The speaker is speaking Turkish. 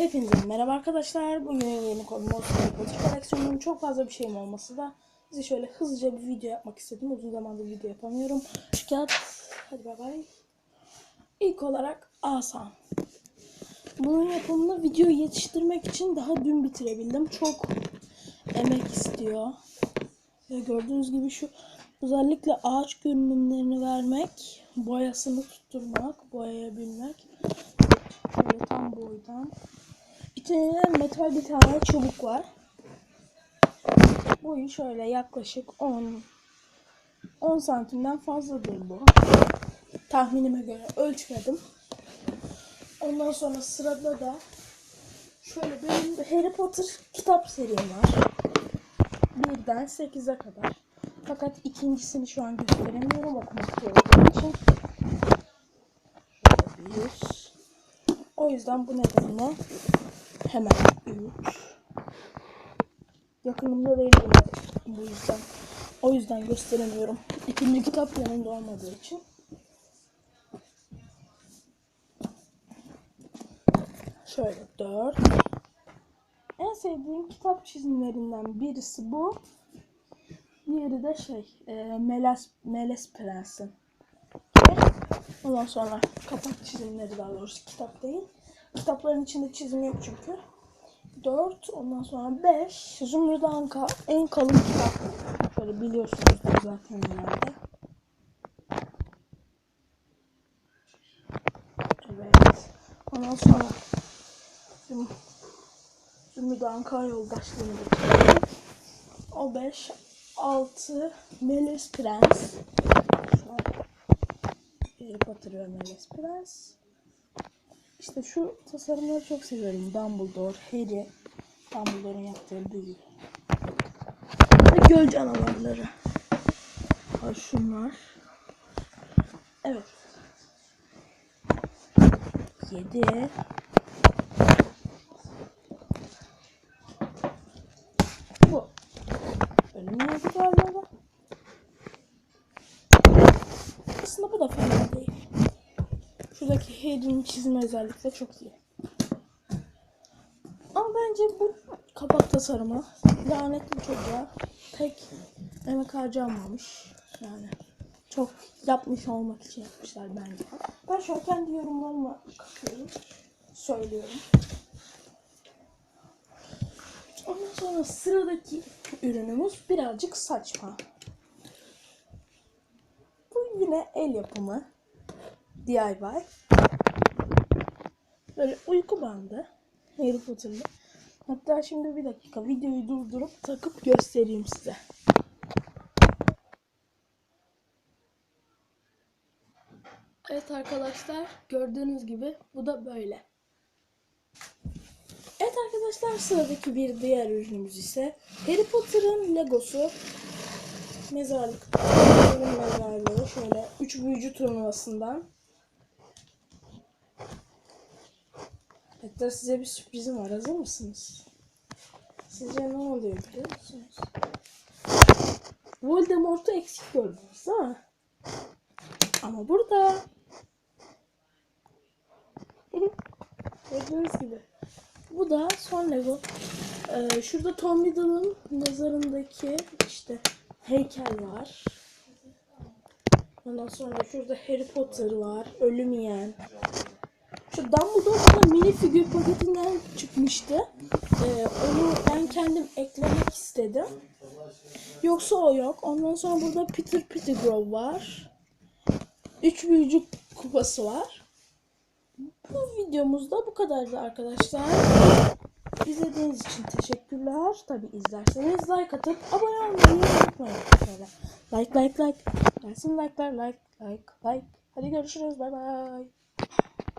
Hepinize merhaba arkadaşlar. Bugün yeni konum olsun. Politik koleksiyonum çok fazla bir şeyim olması da size şöyle hızlıca bir video yapmak istedim. Uzun zamandır video yapamıyorum. Kağıt. Hadi bay bay. İlk olarak asam. Bunun yapımını video yetiştirmek için daha dün bitirebildim. Çok emek istiyor. Ve gördüğünüz gibi şu özellikle ağaç görünümlerini vermek, boyasını tutturmak, boyayabilmek. Şöyle tam boydan. İçinde metal bir tane çubuk var. Boyu şöyle yaklaşık 10 10 santimden fazladır bu. Tahminime göre ölçmedim. Ondan sonra sırada da şöyle benim Harry Potter kitap serim var. Birden 8'e kadar. Fakat ikincisini şu an gösteremiyorum okumakta olduğum için. Şöyle bir. O yüzden bu nedenle hemen 3. Yakınımda değil bu- yüzden. O yüzden gösteremiyorum. İkinci kitap yanında olmadığı için. Şöyle 4. En sevdiğim kitap çizimlerinden birisi bu. Diğeri de şey, e, Meles, Meles Prens'in. Ondan sonra kapak çizimleri daha doğrusu kitap değil. Kitapların içinde çizim yok çünkü. 4, ondan sonra 5. Zümrüt Anka en kalın kitap. Şöyle biliyorsunuzdur zaten herhalde. Ondan sonra Züm Zümrüt Anka yoldaşlığını da. O 5, 6 Melis Prens. Şöyle. Ve Melis Prens. İşte şu tasarımları çok seviyorum. Dumbledore, Harry, Dumbledore'un yaptığı büyü. Ve göl canavarları. Var şunlar. Evet. 7 Bu. Benim neydi galiba? Aslında bu da fena. Şuradaki Harry'nin çizimi özellikle çok iyi. Ama bence bu kapak tasarımı lanetli çocuğa pek emek harcanmamış. Yani çok yapmış olmak için yapmışlar bence. Ben şu an kendi yorumlarıma katıyorum. Söylüyorum. Ondan sonra sıradaki ürünümüz birazcık saçma. Bu yine el yapımı. DIY. Böyle uyku bandı. Harry Potter'lı. Hatta şimdi bir dakika videoyu durdurup takıp göstereyim size. Evet arkadaşlar gördüğünüz gibi bu da böyle. Evet arkadaşlar sıradaki bir diğer ürünümüz ise Harry Potter'ın Legosu mezarlık. Mezarlığı şöyle 3 büyücü turnuvasından. Hatta size bir sürprizim var. Hazır mısınız? Sizce ne oluyor biliyor musunuz? Voldemort'u eksik gördünüz değil mi? Ama burada gördüğünüz gibi bu da son Lego. Ee, şurada Tom Riddle'ın mezarındaki işte heykel var. Ondan sonra şurada Harry Potter var. Ölüm yiyen. Şu Dumbledore bana mini figür paketinden çıkmıştı. Ee, onu ben kendim eklemek istedim. Yoksa o yok. Ondan sonra burada Peter Pettigrew var. Üç büyücü kupası var. Bu videomuzda bu kadardı arkadaşlar. İzlediğiniz için teşekkürler. Tabi izlerseniz like atıp abone olmayı unutmayın. Şöyle like like like. Gelsin like'lar like like like. Hadi görüşürüz. Bay bay.